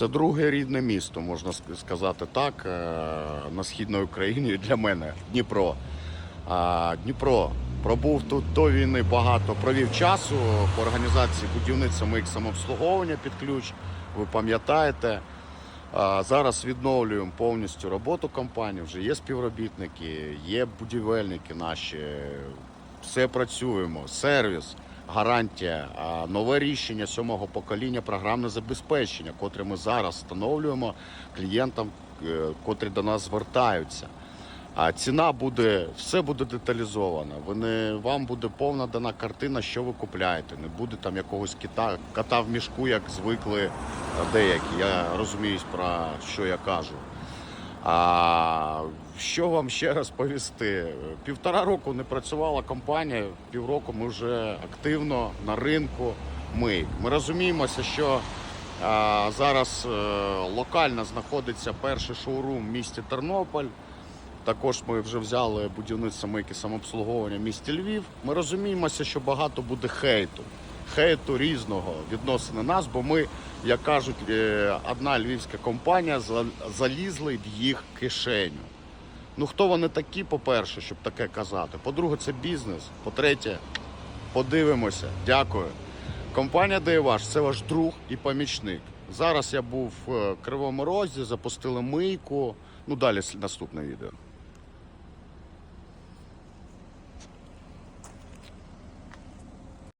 Це друге рідне місто, можна сказати так, е, на східній Україні для мене Дніпро. Дніпро пробув тут до війни багато, провів часу по організації будівництва моїх самообслуговування під ключ. Ви пам'ятаєте. Зараз відновлюємо повністю роботу компанії. Вже є співробітники, є будівельники наші. Все працюємо. Сервіс, гарантія, нове рішення сьомого покоління програмне забезпечення, котре ми зараз встановлюємо клієнтам, е, котрі до нас звертаються. А ціна буде, все буде деталізовано. Ви не, вам буде повна дана картина, що ви купляєте. Не буде там якогось кита, кота в мішку, як звикли деякі. Я розуміюсь про що я кажу. А що вам ще раз повісти? Півтора року не працювала компанія, півроку ми вже активно на ринку. Ми, ми розуміємося, що а, зараз е, локально знаходиться перший шоурум в місті Тернопіль. Також ми вже взяли будівництво мийки самообслуговування в місті Львів. Ми розуміємося, що багато буде хейту. Хейту різного відносини нас, бо ми, як кажуть, е, одна львівська компанія залізли в їх кишеню. Ну хто вони такі, по-перше, щоб таке казати. По-друге, це бізнес. По-третє, подивимося. Дякую. Компанія Дейваш це ваш друг і помічник. Зараз я був в е, Кривому Розі, запустили мийку. Ну далі наступне відео.